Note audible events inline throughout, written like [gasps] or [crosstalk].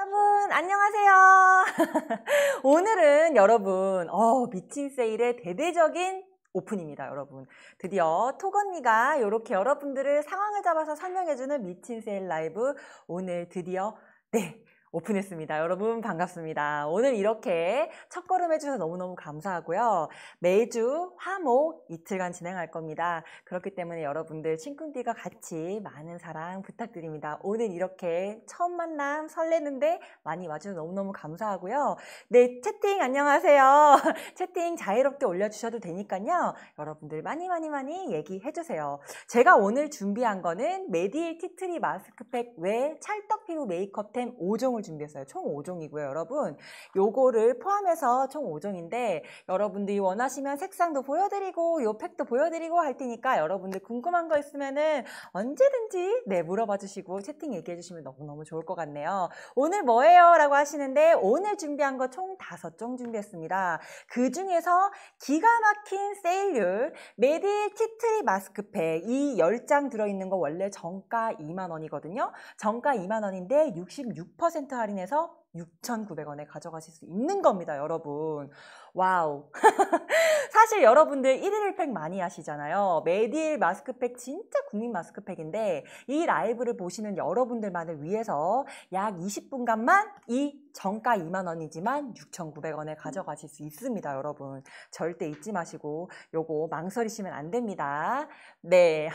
여러분 안녕하세요. [laughs] 오늘은 여러분 어, 미친 세일의 대대적인 오픈입니다, 여러분. 드디어 톡 언니가 이렇게 여러분들을 상황을 잡아서 설명해주는 미친 세일 라이브 오늘 드디어 네 오픈했습니다. 여러분 반갑습니다. 오늘 이렇게 첫걸음 해주셔서 너무너무 감사하고요. 매주 화목 이틀간 진행할 겁니다. 그렇기 때문에 여러분들 친구들과 같이 많은 사랑 부탁드립니다. 오늘 이렇게 처음 만남 설레는데 많이 와주셔서 너무너무 감사하고요. 네, 채팅 안녕하세요. [laughs] 채팅 자유롭게 올려주셔도 되니까요. 여러분들 많이 많이 많이 얘기해주세요. 제가 오늘 준비한 거는 메디일 티트리 마스크팩 외 찰떡 피부 메이크업템 5종을 종을 준비했어요. 총 5종이고요, 여러분. 요거를 포함해서 총 5종인데 여러분들이 원하시면 색상도 보여드리고 요 팩도 보여드리고 할 테니까 여러분들 궁금한 거 있으면은 언제든지 네 물어봐 주시고 채팅 얘기해 주시면 너무너무 좋을 것 같네요. 오늘 뭐예요? 라고 하시는데 오늘 준비한 거 총 5종 준비했습니다. 그 중에서 기가 막힌 세일률 메디 티트리 마스크팩 이 10장 들어있는 거 원래 정가 2만 원이거든요. 정가 2만 원인데 66% 10% 할인해서 6,900원에 가져가실 수 있는 겁니다, 여러분. 와우. [laughs] 사실 여러분들 1일 팩 많이 하시잖아요. 메디일 마스크팩 진짜 국민 마스크팩인데 이 라이브를 보시는 여러분들만을 위해서 약 20분간만 이 정가 2만원이지만 6,900원에 가져가실 수 있습니다, 여러분. 절대 잊지 마시고 요거 망설이시면 안 됩니다. 네.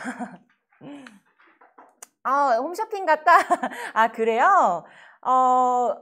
[laughs] 아, 홈쇼핑 갔다. [laughs] 아, 그래요? 어,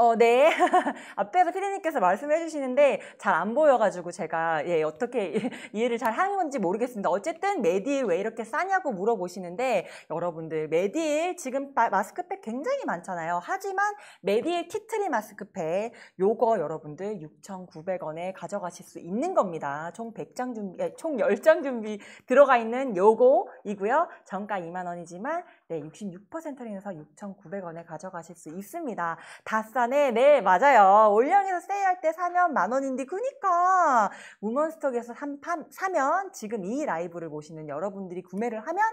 어, 네. [laughs] 앞에서 피디님께서 말씀해 주시는데 잘 안 보여가지고 제가 예, 어떻게 이해를 잘 하는 건지 모르겠습니다. 어쨌든 메디일 왜 이렇게 싸냐고 물어보시는데 여러분들 메디일 지금 마스크팩 굉장히 많잖아요. 하지만 메디일 티트리 마스크팩 요거 여러분들 6,900원에 가져가실 수 있는 겁니다. 총 100장 준비, 예, 총 10장 준비 들어가 있는 요거이고요. 정가 2만 원이지만 네, 66% 할인해서 6,900원에 가져가실 수 있습니다. 다 싸네, 네, 맞아요. 올영에서 세일할 때 사면 만 원인데, 그니까, 우먼스톡에서 사면 지금 이 라이브를 보시는 여러분들이 구매를 하면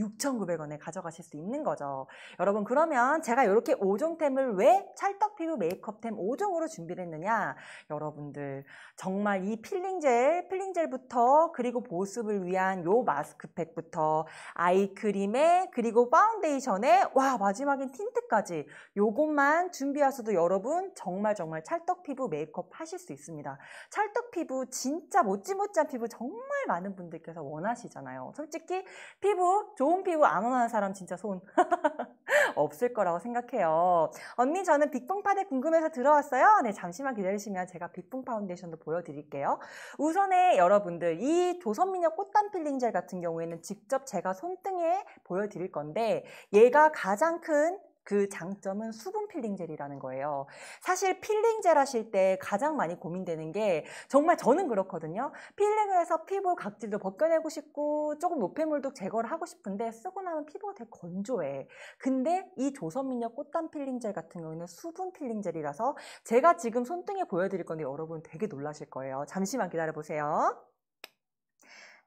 6,900원에 가져가실 수 있는 거죠. 여러분 그러면 제가 이렇게 5종템을 왜 찰떡피부 메이크업템 5종으로 준비를 했느냐 여러분들 정말 이 필링젤, 필링젤부터 그리고 보습을 위한 요 마스크팩부터 아이크림에 그리고 파운데이션에 와 마지막엔 틴트까지 요것만 준비하셔도 여러분 정말 정말 찰떡피부 메이크업 하실 수 있습니다. 찰떡피부 진짜 못지못지한 피부 정말 많은 분들께서 원하시잖아요. 솔직히 피부 좋은 피부 안 원하는 사람 진짜 손 [laughs] 없을 거라고 생각해요. 언니 저는 빅봉 파데 궁금해서 들어왔어요. 네 잠시만 기다리시면 제가 빅봉 파운데이션도 보여드릴게요. 우선에 여러분들 이 조선미녀 꽃단 필링 젤 같은 경우에는 직접 제가 손등에 보여드릴 건데 얘가 가장 큰 그 장점은 수분 필링 젤이라는 거예요. 사실 필링 젤 하실 때 가장 많이 고민되는 게 정말 저는 그렇거든요. 필링을 해서 피부 각질도 벗겨내고 싶고 조금 노폐물도 제거를 하고 싶은데 쓰고 나면 피부가 되게 건조해. 근데 이 조선미녀 꽃단 필링 젤 같은 경우는 수분 필링 젤이라서 제가 지금 손등에 보여드릴 건데 여러분 되게 놀라실 거예요. 잠시만 기다려보세요.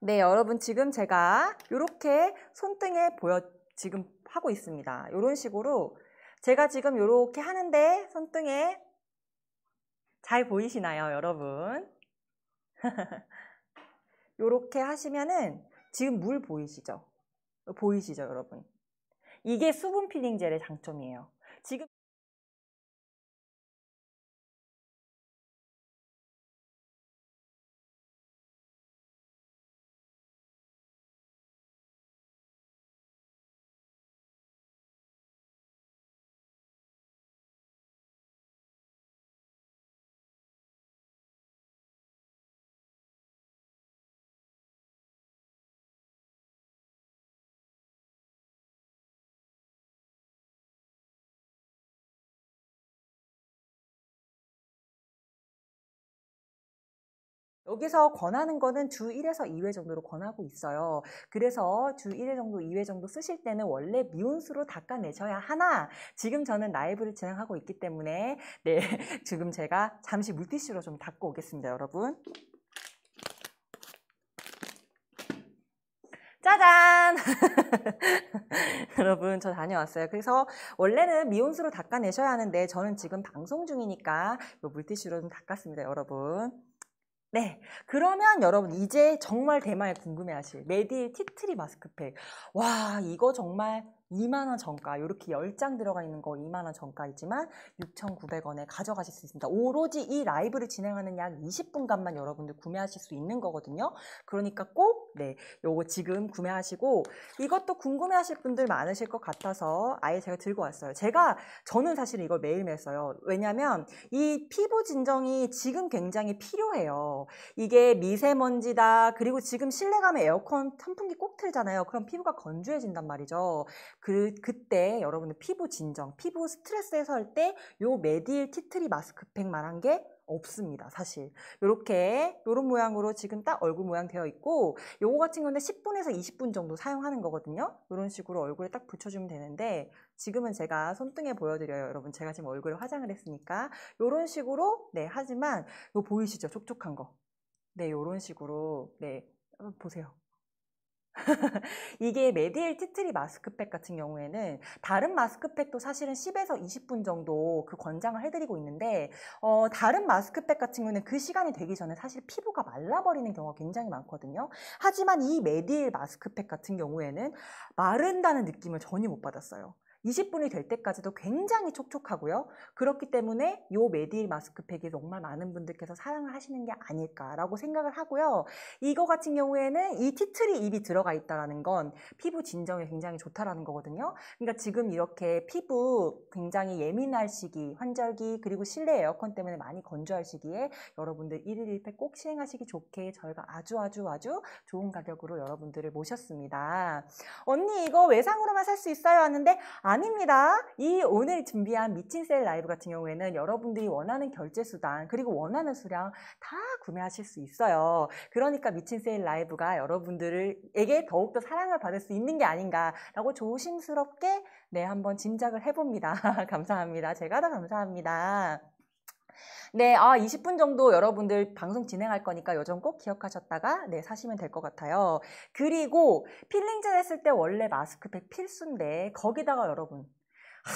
네, 여러분 지금 제가 이렇게 손등에 보여 지금 하고 있습니다. 이런 식으로 제가 지금 이렇게 하는데 손등에 잘 보이시나요, 여러분? [laughs] 이렇게 하시면은 지금 물 보이시죠? 보이시죠, 여러분? 이게 수분 필링 젤의 장점이에요. 지금 여기서 권하는 거는 주 1에서 2회 정도로 권하고 있어요. 그래서 주 1회 정도, 2회 정도 쓰실 때는 원래 미온수로 닦아내셔야 하나 지금 저는 라이브를 진행하고 있기 때문에 네 [laughs] 지금 제가 잠시 물티슈로 좀 닦고 오겠습니다, 여러분. 짜잔! [laughs] 여러분, 저 다녀왔어요. 그래서 원래는 미온수로 닦아내셔야 하는데 저는 지금 방송 중이니까 이 물티슈로 좀 닦았습니다, 여러분. 네, 그러면 여러분 이제 정말 대만에 궁금해하실 메디 티트리 마스크팩. 와, 이거 정말 2만원 정가 이렇게 10장 들어가 있는 거 2만원 정가이지만 6,900원에 가져가실 수 있습니다. 오로지 이 라이브를 진행하는 약 20분간만 여러분들 구매하실 수 있는 거거든요. 그러니까 꼭 네, 요거 지금 구매하시고 이것도 궁금해하실 분들 많으실 것 같아서 아예 제가 들고 왔어요. 제가 저는 사실 이걸 매일매일 써요. 왜냐면 이 피부 진정이 지금 굉장히 필요해요. 이게 미세먼지다 그리고 지금 실내 가면 에어컨 선풍기 꼭 틀잖아요. 그럼 피부가 건조해진단 말이죠. 그, 그때 여러분들 피부 진정, 피부 스트레스 해소할 때 요 메딜 티트리 마스크팩만 한게 없습니다 사실. 이렇게 이런 모양으로 지금 딱 얼굴 모양 되어 있고 요거 같은 건데 10분에서 20분 정도 사용하는 거거든요. 이런 식으로 얼굴에 딱 붙여주면 되는데 지금은 제가 손등에 보여드려요 여러분. 제가 지금 얼굴에 화장을 했으니까. 이런 식으로 네 하지만 요 보이시죠? 촉촉한 거네 이런 식으로 네 보세요 [laughs] 이게 메디엘 티트리 마스크팩 같은 경우에는 다른 마스크팩도 사실은 10에서 20분 정도 그 권장을 해드리고 있는데 어, 다른 마스크팩 같은 경우는 그 시간이 되기 전에 사실 피부가 말라버리는 경우가 굉장히 많거든요. 하지만 이 메디엘 마스크팩 같은 경우에는 마른다는 느낌을 전혀 못 받았어요. 20분이 될 때까지도 굉장히 촉촉하고요. 그렇기 때문에 이 메디일 마스크팩이 정말 많은 분들께서 사랑을 하시는 게 아닐까라고 생각을 하고요. 이거 같은 경우에는 이 티트리 잎이 들어가 있다는 건 피부 진정에 굉장히 좋다라는 거거든요. 그러니까 지금 이렇게 피부 굉장히 예민할 시기, 환절기 그리고 실내 에어컨 때문에 많이 건조할 시기에 여러분들 1일 1팩 꼭 시행하시기 좋게 저희가 아주 아주 아주 좋은 가격으로 여러분들을 모셨습니다. 언니 이거 외상으로만 살 수 있어요 하는데 아 닙니다. 이 오늘 준비한 미친 세일 라이브 같은 경우에는 여러분들이 원하는 결제 수단 그리고 원하는 수량 다 구매하실 수 있어요. 그러니까 미친 세일 라이브가 여러분들에게 더욱더 사랑을 받을 수 있는 게 아닌가라고 조심스럽게 네 한번 짐작을 해봅니다. [laughs] 감사합니다. 제가 더 감사합니다. 네, 아, 20분 정도 여러분들 방송 진행할 거니까 요점 꼭 기억하셨다가 네, 사시면 될 것 같아요. 그리고 필링젤 했을 때 원래 마스크팩 필수인데 거기다가 여러분 하,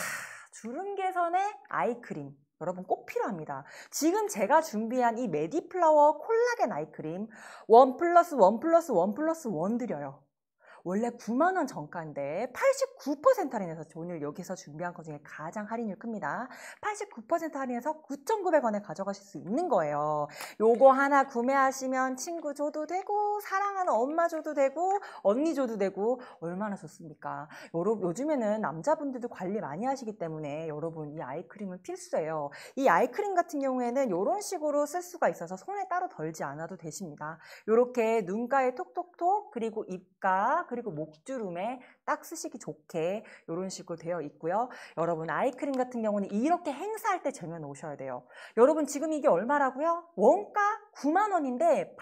주름 개선의 아이크림 여러분 꼭 필요합니다. 지금 제가 준비한 이 메디플라워 콜라겐 아이크림 원 플러스 원 플러스 원 플러스 원 드려요. 원래 9만 원 정가인데 89% 할인해서 오늘 여기서 준비한 것 중에 가장 할인율 큽니다. 89% 할인해서 9,900원에 가져가실 수 있는 거예요. 요거 하나 구매하시면 친구 줘도 되고 사랑하는 엄마 줘도 되고 언니 줘도 되고 얼마나 좋습니까? 여러분 요즘에는 남자분들도 관리 많이 하시기 때문에 여러분 이 아이크림은 필수예요. 이 아이크림 같은 경우에는 이런 식으로 쓸 수가 있어서 손에 따로 덜지 않아도 되십니다. 이렇게 눈가에 톡톡톡 그리고 입가 그리고 목주름에 딱 쓰시기 좋게 이런 식으로 되어 있고요. 여러분 아이크림 같은 경우는 이렇게 행사할 때 쟁여 놓으셔야 돼요. 여러분 지금 이게 얼마라고요? 원가 9만 원인데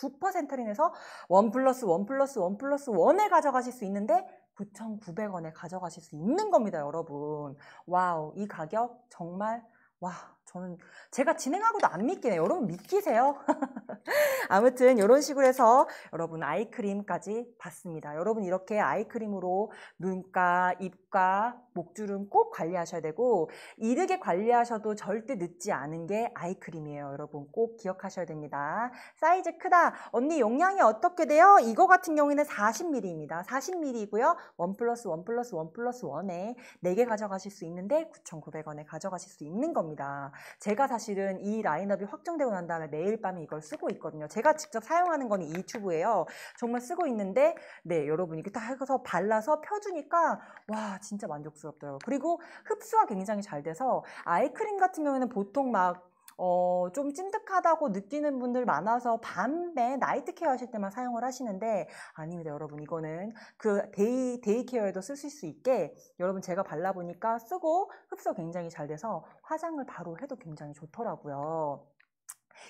89% 할인해서 원 플러스 원 플러스 원 플러스 원에 가져가실 수 있는데 9,900원에 가져가실 수 있는 겁니다, 여러분. 와우, 이 가격 정말 와 저는 제가 진행하고도 안 믿기네요. 여러분 믿기세요? [laughs] 아무튼 이런 식으로 해서 여러분 아이크림까지 봤습니다. 여러분 이렇게 아이크림으로 눈가, 입가, 목주름 꼭 관리하셔야 되고 이르게 관리하셔도 절대 늦지 않은 게 아이크림이에요. 여러분 꼭 기억하셔야 됩니다. 사이즈 크다. 언니 용량이 어떻게 돼요? 이거 같은 경우에는 40ml입니다. 40ml이고요. 원 플러스 원 플러스 원 플러스 원에 4개 가져가실 수 있는데 9,900원에 가져가실 수 있는 겁니다. 제가 사실은 이 라인업이 확정되고 난 다음에 매일 밤에 이걸 쓰고 있거든요. 제가 직접 사용하는 거는 이 튜브예요. 정말 쓰고 있는데 네 여러분 이렇게 딱 해서 발라서 펴주니까 와 진짜 만족스럽더라고요. 그리고 흡수가 굉장히 잘 돼서 아이크림 같은 경우에는 보통 막 어, 좀 찐득하다고 느끼는 분들 많아서 밤에 나이트 케어 하실 때만 사용을 하시는데 아닙니다 여러분. 이거는 그 데이, 데이 케어에도 쓰실 수 있게 여러분 제가 발라보니까 쓰고 흡수 굉장히 잘 돼서 화장을 바로 해도 굉장히 좋더라고요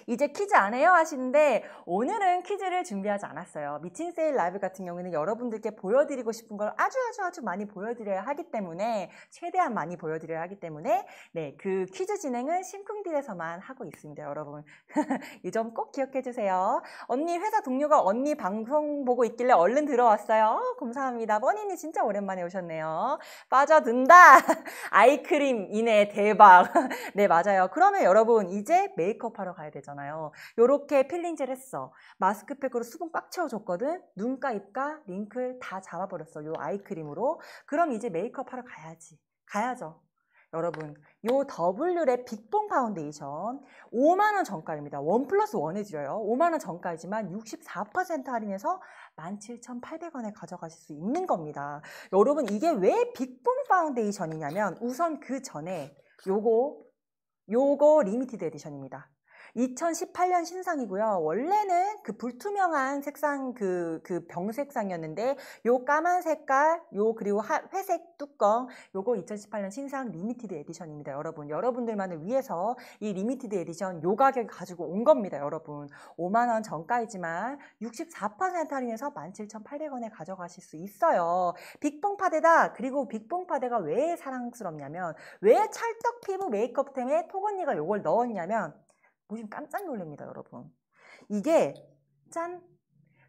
이제 퀴즈 안 해요 하시는데 오늘은 퀴즈를 준비하지 않았어요. 미친 세일 라이브 같은 경우에는 여러분들께 보여드리고 싶은 걸 아주 아주 아주 많이 보여드려야 하기 때문에 최대한 많이 보여드려야 하기 때문에 네, 그 퀴즈 진행은 심쿵딜에서만 하고 있습니다. 여러분. [laughs] 이 점 꼭 기억해 주세요. 언니 회사 동료가 언니 방송 보고 있길래 얼른 들어왔어요. 어, 감사합니다. 버니님 진짜 오랜만에 오셨네요. 빠져든다. [laughs] 아이크림이네 대박. [laughs] 네 맞아요. 그러면 여러분 이제 메이크업 하러 가야 되죠. 있잖아요. 요렇게 필링젤 했어. 마스크팩으로 수분 꽉 채워줬거든. 눈가, 입가, 링클 다 잡아버렸어. 요 아이크림으로. 그럼 이제 메이크업 하러 가야지. 가야죠. 여러분, 요 W랩 빅봉 파운데이션 5만원 정가입니다. 원 플러스 원 해드려요. 5만원 정가이지만 64% 할인해서 17,800원에 가져가실 수 있는 겁니다. 여러분, 이게 왜 빅봉 파운데이션이냐면 우선 그 전에 요거 요거 리미티드 에디션입니다. 2018년 신상이고요. 원래는 그 불투명한 색상 그, 그 병색상이었는데 요 까만 색깔, 요 그리고 하, 회색 뚜껑 요거 2018년 신상 리미티드 에디션입니다. 여러분. 여러분들만을 위해서 이 리미티드 에디션 요 가격에 가지고 온 겁니다. 여러분. 5만원 정가이지만 64% 할인해서 17,800원에 가져가실 수 있어요. 빅봉 파데다 그리고 빅봉 파데가 왜 사랑스럽냐면 왜 찰떡 피부 메이크업 템에 톡언니가 요걸 넣었냐면 보시면 깜짝 놀랍니다, 여러분. 이게 짠!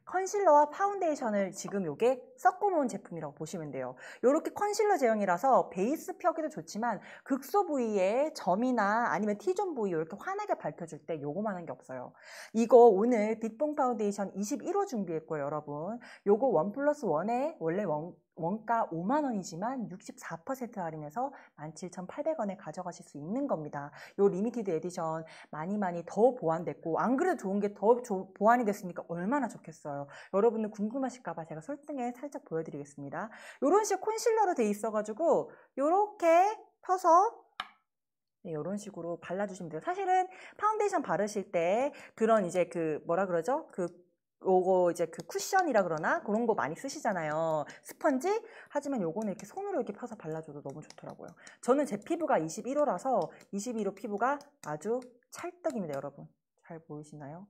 컨실러와 파운데이션을 지금 요게 섞어 놓은 제품이라고 보시면 돼요. 이렇게 컨실러 제형이라서 베이스 펴기도 좋지만 극소 부위에 점이나 아니면 T존 부위 이렇게 환하게 밝혀줄 때 요거만 한 게 없어요. 이거 오늘 빅봉 파운데이션 21호 준비했고요, 여러분. 요거 원 플러스 원에 원래 원, 원가 5만 원이지만 64% 할인해서 17,800원에 가져가실 수 있는 겁니다. 요 리미티드 에디션 많이 많이 더 보완됐고 안 그래도 좋은 게 더 보완이 됐으니까 얼마나 좋겠어요. 여러분들 궁금하실까 봐 제가 설득에 살짝 보여드리겠습니다. 요런 식 콘실러로 돼 있어가지고 요렇게 펴서 네, 이런 식으로 발라주시면 돼요. 사실은 파운데이션 바르실 때 그런 이제 그 뭐라 그러죠? 그 요거 이제 그 쿠션이라 그러나 그런 거 많이 쓰시잖아요. 스펀지? 하지만 요거는 이렇게 손으로 이렇게 펴서 발라줘도 너무 좋더라고요. 저는 제 피부가 21호라서 21호 피부가 아주 찰떡입니다, 여러분. 잘 보이시나요?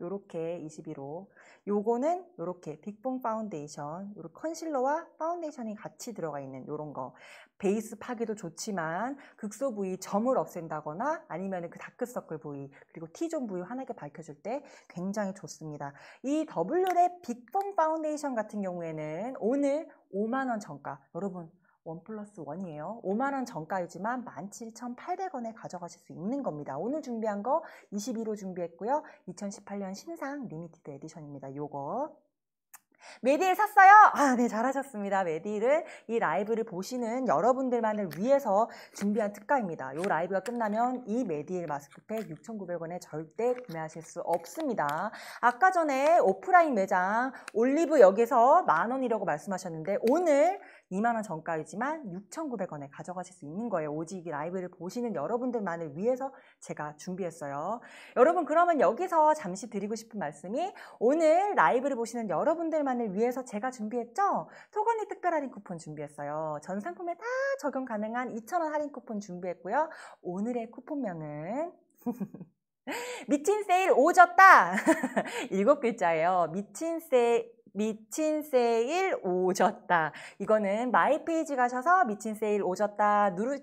요렇게 21호. 요거는 요렇게 빅봉 파운데이션, 요렇게 컨실러와 파운데이션이 같이 들어가 있는 요런 거. 베이스 파기도 좋지만 극소 부위 점을 없앤다거나 아니면 그 다크서클 부위 그리고 T존 부위 환하게 밝혀줄 때 굉장히 좋습니다. 이 W랩 빅봉 파운데이션 같은 경우에는 오늘 5만원 정가 여러분 원 플러스 원이에요. 5만원 정가이지만 17,800원에 가져가실 수 있는 겁니다. 오늘 준비한 거 21호 준비했고요. 2018년 신상 리미티드 에디션입니다. 요거 메디를 샀어요? 아, 네, 잘하셨습니다. 메디를 이 라이브를 보시는 여러분들만을 위해서 준비한 특가입니다. 이 라이브가 끝나면 이 메디일 마스크팩 6,900원에 절대 구매하실 수 없습니다. 아까 전에 오프라인 매장 올리브 여기서 만 원이라고 말씀하셨는데 오늘 2만원 정가이지만 6,900원에 가져가실 수 있는 거예요. 오직 이 라이브를 보시는 여러분들만을 위해서 제가 준비했어요. 여러분 그러면 여기서 잠시 드리고 싶은 말씀이 오늘 라이브를 보시는 여러분들만을 위해서 제가 준비했죠? 토건리 특별 할인 쿠폰 준비했어요. 전 상품에 다 적용 가능한 2,000원 할인 쿠폰 준비했고요. 오늘의 쿠폰명은 [laughs] 미친 세일 오졌다! [laughs] 일곱 글자예요. 미친 세일 미친 세일 오졌다. 이거는 마이 페이지 가셔서 미친 세일 오졌다 누르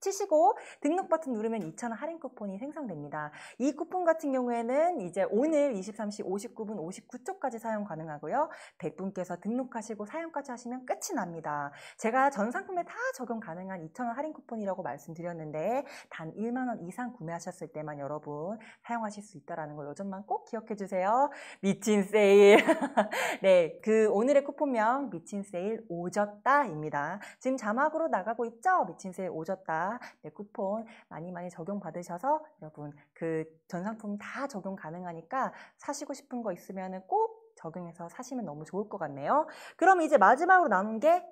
치시고 등록 버튼 누르면 2,000원 할인 쿠폰이 생성됩니다. 이 쿠폰 같은 경우에는 이제 오늘 23시 59분 59초까지 사용 가능하고요. 100분께서 등록하시고 사용까지 하시면 끝이 납니다. 제가 전 상품에 다 적용 가능한 2,000원 할인 쿠폰이라고 말씀드렸는데 단 1만 원 이상 구매하셨을 때만 여러분 사용하실 수 있다는 걸 요점만 꼭 기억해 주세요. 미친 세일. [laughs] 네, 그 오늘의 쿠폰명 미친 세일 오졌다입니다. 지금 자막으로 나가고 있죠? 미친 세일 오졌다. 오셨다. 네, 쿠폰 많이 많이 적용 받으셔서 여러분 그 전 상품 다 적용 가능하니까 사시고 싶은 거 있으면 꼭 적용해서 사시면 너무 좋을 것 같네요. 그럼 이제 마지막으로 남은 게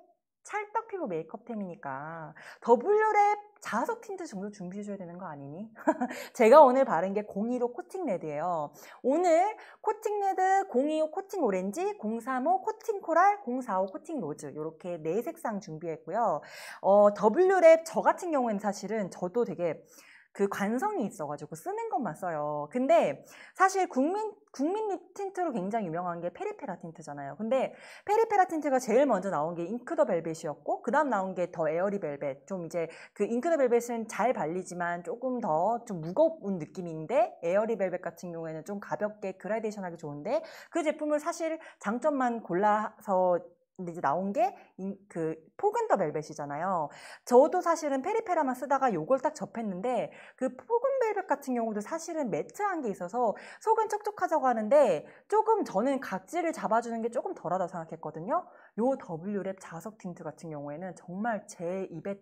찰떡 피부 메이크업템이니까 더블유랩 자석 틴트 정도 준비해줘야 되는 거 아니니? [laughs] 제가 오늘 바른 게015 코팅 레드예요. 오늘 코팅 레드, 025 코팅 오렌지, 035 코팅 코랄, 045 코팅 로즈 이렇게 네 색상 준비했고요. 어, W랩 저 같은 경우에는 사실은 저도 되게 그 관성이 있어가지고 쓰는 것만 써요. 근데 사실 국민 국민 립 틴트로 굉장히 유명한 게 페리페라 틴트잖아요. 근데 페리페라 틴트가 제일 먼저 나온 게 잉크 더 벨벳이었고 그 다음 나온 게 더 에어리 벨벳. 좀 이제 그 잉크 더 벨벳은 잘 발리지만 조금 더 좀 무거운 느낌인데 에어리 벨벳 같은 경우에는 좀 가볍게 그라데이션하기 좋은데 그 제품을 사실 장점만 골라서 이제 나온 게 그 포근더 벨벳이잖아요. 저도 사실은 페리페라만 쓰다가 요걸 딱 접했는데 그 포근 벨벳 같은 경우도 사실은 매트한 게 있어서 속은 촉촉하다고 하는데 조금 저는 각질을 잡아주는 게 조금 덜하다고 생각했거든요. 요 W랩 자석 틴트 같은 경우에는 정말 제 입에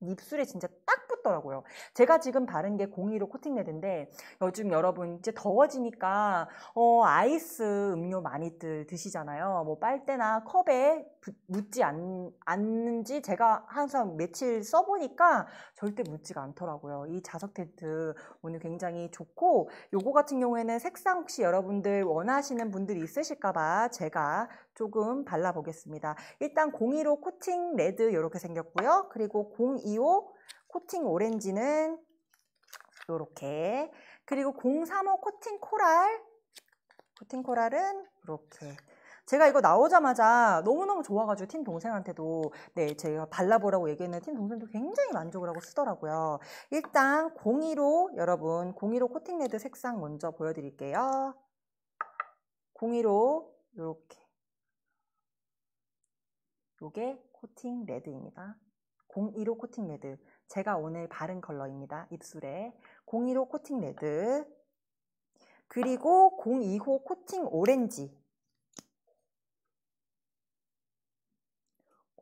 입술에 진짜 딱 붙더라고요. 제가 지금 바른 게 02로 코팅 레드인데 요즘 여러분 이제 더워지니까 어, 아이스 음료 많이들 드시잖아요. 뭐 빨대나 컵에 묻지 않, 않는지 제가 항상 며칠 써보니까 절대 묻지가 않더라고요. 이 자석 텐트 오늘 굉장히 좋고 요거 같은 경우에는 색상 혹시 여러분들 원하시는 분들이 있으실까봐 제가 조금 발라보겠습니다. 일단 02로 코팅 레드 이렇게 생겼고요. 그리고 025 코팅 오렌지는 이렇게 그리고 035 코팅 코랄 코팅 코랄은 이렇게 제가 이거 나오자마자 너무너무 좋아가지고 팀 동생한테도 네 제가 발라보라고 얘기했는데 팀 동생도 굉장히 만족을 하고 쓰더라고요. 일단 02로 여러분 02로 코팅 레드 색상 먼저 보여드릴게요. 02로 이렇게 요게 코팅 레드입니다. 015 코팅 레드. 제가 오늘 바른 컬러입니다. 입술에. 015 코팅 레드. 그리고 025 코팅 오렌지.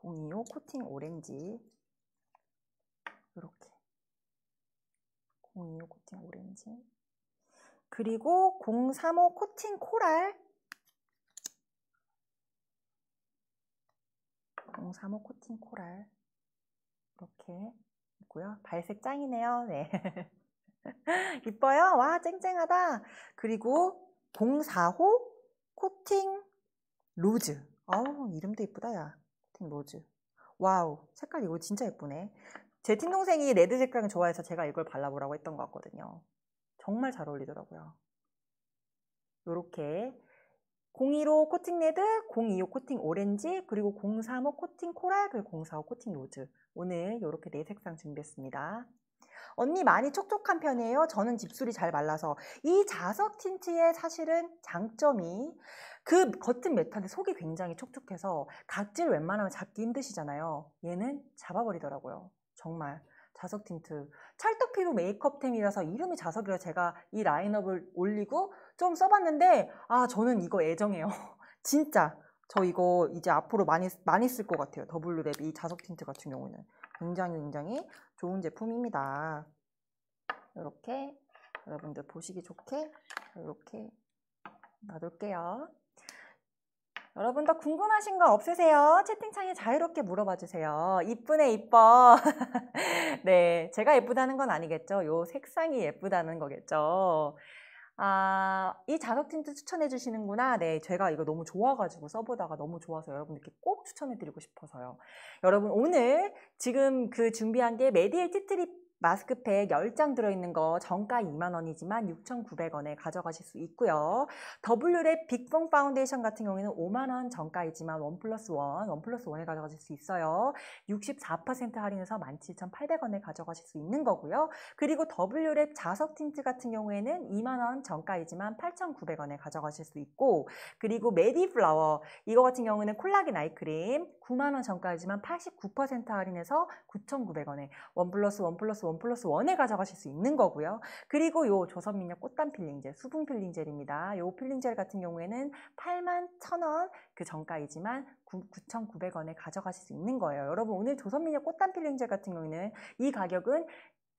025 코팅 오렌지. 이렇게. 025 코팅 오렌지. 그리고 035 코팅 코랄. 035 코팅 코랄 이렇게 있고요. 발색 짱이네요. 네. [laughs] 이뻐요? 와 쨍쨍하다. 그리고 045 코팅 로즈. 아우 이름도 이쁘다 야. 코팅 로즈. 와우 색깔 이거 진짜 예쁘네. 제 팀동생이 레드 색깔을 좋아해서 제가 이걸 발라보라고 했던 것 같거든요. 정말 잘 어울리더라고요. 이렇게 015 코팅 레드, 025 코팅 오렌지, 그리고 035 코팅 코랄, 그리고 045 코팅 로즈. 오늘 이렇게 네 색상 준비했습니다. 언니 많이 촉촉한 편이에요. 저는 집술이 잘 말라서. 이 자석 틴트의 사실은 장점이 그 겉은 매트한데 속이 굉장히 촉촉해서 각질 웬만하면 잡기 힘드시잖아요. 얘는 잡아버리더라고요. 정말. 자석 틴트. 찰떡 피부 메이크업템이라서 이름이 자석이라 제가 이 라인업을 올리고 좀 써봤는데 아 저는 이거 애정해요. [laughs] 진짜 저 이거 이제 앞으로 많이 많이 쓸 것 같아요. 더블유랩 이 자석 틴트 같은 경우는 굉장히 굉장히 좋은 제품입니다. 이렇게 여러분들 보시기 좋게 이렇게 놔둘게요. 여러분 더 궁금하신 거 없으세요? 채팅창에 자유롭게 물어봐 주세요. 이쁘네 이뻐. [laughs] 네, 제가 예쁘다는 건 아니겠죠. 요 색상이 예쁘다는 거겠죠. 아, 이 자석 틴트 추천해 주시는구나. 네, 제가 이거 너무 좋아가지고 써보다가 너무 좋아서 여러분들께 꼭 추천해 드리고 싶어서요. 여러분 오늘 지금 그 준비한 게 메디엘 티트립 마스크팩 10장 들어있는 거 정가 2만원이지만 6,900원에 가져가실 수 있고요. 더블유랩 빅봉 파운데이션 같은 경우에는 5만원 정가이지만 원 플러스 원, 원 플러스 원에 가져가실 수 있어요. 64% 할인해서 17,800원에 가져가실 수 있는 거고요. 그리고 더블유랩 자석 틴트 같은 경우에는 2만원 정가이지만 8,900원에 가져가실 수 있고 그리고 메디 플라워 이거 같은 경우는 콜라겐 아이크림 9만원 정가이지만 89% 할인해서 9,900원에 원 플러스 원 플러스 원 플러스 원에 가져가실 수 있는 거고요. 그리고 요 조선민혁 꽃단 필링젤, 수분 필링젤입니다. 요 필링젤 같은 경우에는 8만 1,000원 그 정가이지만 9,900원에 가져가실 수 있는 거예요. 여러분 오늘 조선민혁 꽃단 필링젤 같은 경우에는 이 가격은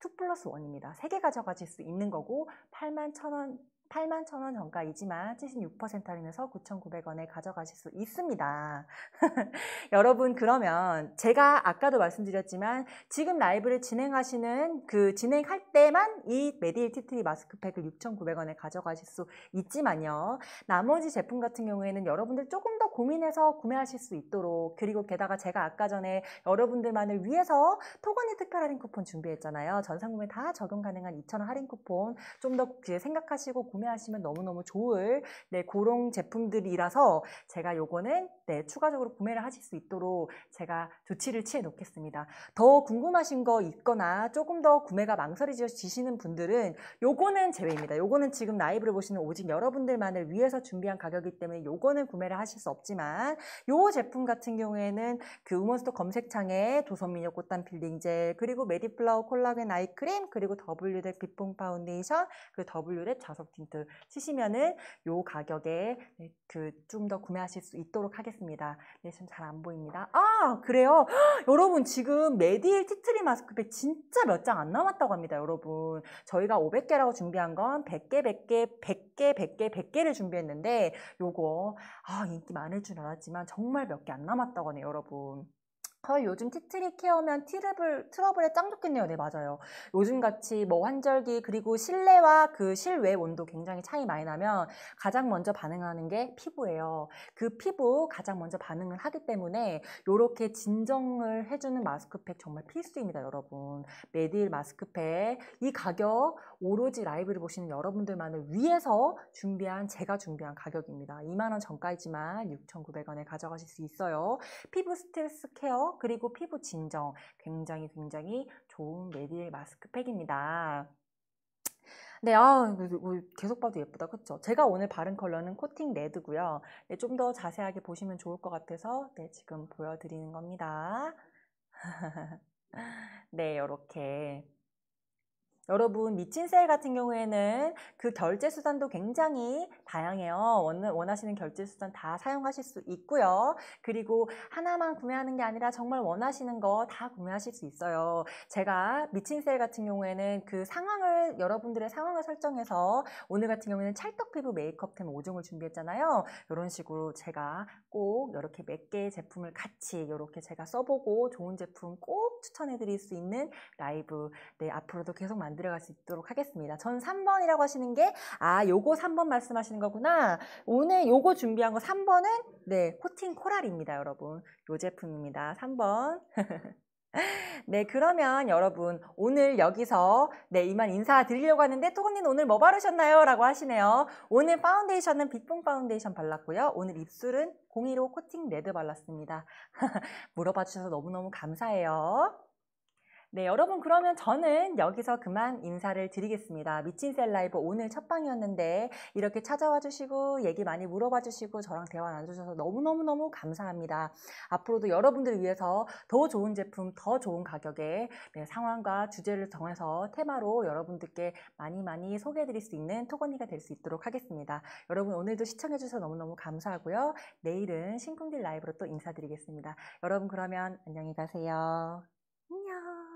2 플러스 1입니다. 3개 가져가실 수 있는 거고 8만 1,000원 8만 1,000원 정가이지만 76% 할인해서 9,900원에 가져가실 수 있습니다. [laughs] 여러분 그러면 제가 아까도 말씀드렸지만 지금 라이브를 진행하시는 그 진행할 때만 이 메디힐 티트리 마스크팩을 6,900원에 가져가실 수 있지만요. 나머지 제품 같은 경우에는 여러분들 조금 더 고민해서 구매하실 수 있도록 그리고 게다가 제가 아까 전에 여러분들만을 위해서 토건이 특별 할인 쿠폰 준비했잖아요. 전상구매 다 적용 가능한 2,000원 할인 쿠폰 좀 더 생각하시고 구매하시면 너무너무 좋을 네, 그런 제품들이라서 제가 요거는 네, 추가적으로 구매를 하실 수 있도록 제가 조치를 취해 놓겠습니다. 더 궁금하신 거 있거나 조금 더 구매가 망설여지시는 분들은 요거는 제외입니다. 요거는 지금 라이브를 보시는 오직 여러분들만을 위해서 준비한 가격이기 때문에 요거는 구매를 하실 수 없지만 요 제품 같은 경우에는 그 우먼스토 검색창에 도선미녀 꽃단 필링젤 그리고 메디플라워 콜라겐 아이크림 그리고 W랩 비뽕 파운데이션 그 W랩 자석 틴트 치시면은 요 가격에 네, 그좀 더 구매하실 수 있도록 하겠습니다. 네, 지금 잘 안 보입니다. 아, 그래요? 헉, [gasps] 여러분 지금 메디힐 티트리 마스크팩 진짜 몇 장 안 남았다고 합니다, 여러분. 저희가 500개라고 준비한 건 100개, 100개, 100개, 100개, 100개를 준비했는데 요거 아, 인기 많을 줄 알았지만 정말 몇 개 안 남았다고 하네요, 여러분. 헐 요즘 티트리 케어면 트러블, 트러블에 짱 좋겠네요. 네, 맞아요. 요즘같이 뭐 환절기 그리고 실내와 그 실외 온도 굉장히 차이 많이 나면 가장 먼저 반응하는 게 피부예요. 그 피부 가장 먼저 반응을 하기 때문에 이렇게 진정을 해주는 마스크팩 정말 필수입니다, 여러분. 메딜 마스크팩 이 가격 오로지 라이브를 보시는 여러분들만을 위해서 준비한 제가 준비한 가격입니다. 2만원 정가이지만 6,900원에 가져가실 수 있어요. 피부 스트레스 케어 그리고 피부 진정 굉장히 굉장히 좋은 메디엘 마스크팩입니다. 네, 아, 계속 봐도 예쁘다. 그쵸? 제가 오늘 바른 컬러는 코팅 레드고요. 네, 좀 더 자세하게 보시면 좋을 것 같아서 네, 지금 보여드리는 겁니다. [laughs] 네, 이렇게 여러분 미친 세일 같은 경우에는 그 결제 수단도 굉장히 다양해요. 원하시는 결제 수단 다 사용하실 수 있고요. 그리고 하나만 구매하는 게 아니라 정말 원하시는 거 다 구매하실 수 있어요. 제가 미친 세일 같은 경우에는 그 상황을 여러분들의 상황을 설정해서 오늘 같은 경우에는 찰떡 피부 메이크업템 5종을 준비했잖아요. 이런 식으로 제가 꼭 이렇게 몇 개의 제품을 같이 이렇게 제가 써보고 좋은 제품 꼭 추천해 드릴 수 있는 라이브 네 앞으로도 계속 만들 들어갈 수 있도록 하겠습니다. 전 3번이라고 하시는 게, 아, 요거 3번 말씀하시는 거구나. 오늘 요거 준비한 거 3번은, 네, 코팅 코랄입니다, 여러분. 요 제품입니다. 3번. [laughs] 네, 그러면 여러분 오늘 여기서 네, 이만 인사드리려고 하는데 토건님 오늘 뭐 바르셨나요? 라고 하시네요. 오늘 파운데이션은 빅봉 파운데이션 발랐고요. 오늘 입술은 015 코팅 레드 발랐습니다. [laughs] 물어봐 주셔서 너무너무 감사해요. 네, 여러분 그러면 저는 여기서 그만 인사를 드리겠습니다. 미친 셀 라이브 오늘 첫 방이었는데 이렇게 찾아와 주시고 얘기 많이 물어봐 주시고 저랑 대화 나눠주셔서 너무너무너무 감사합니다. 앞으로도 여러분들을 위해서 더 좋은 제품, 더 좋은 가격에 네, 상황과 주제를 정해서 테마로 여러분들께 많이 많이 소개해 드릴 수 있는 토건이가 될 수 있도록 하겠습니다. 여러분 오늘도 시청해 주셔서 너무너무 감사하고요. 내일은 신궁딜 라이브로 또 인사드리겠습니다. 여러분 그러면 안녕히 가세요. 안녕.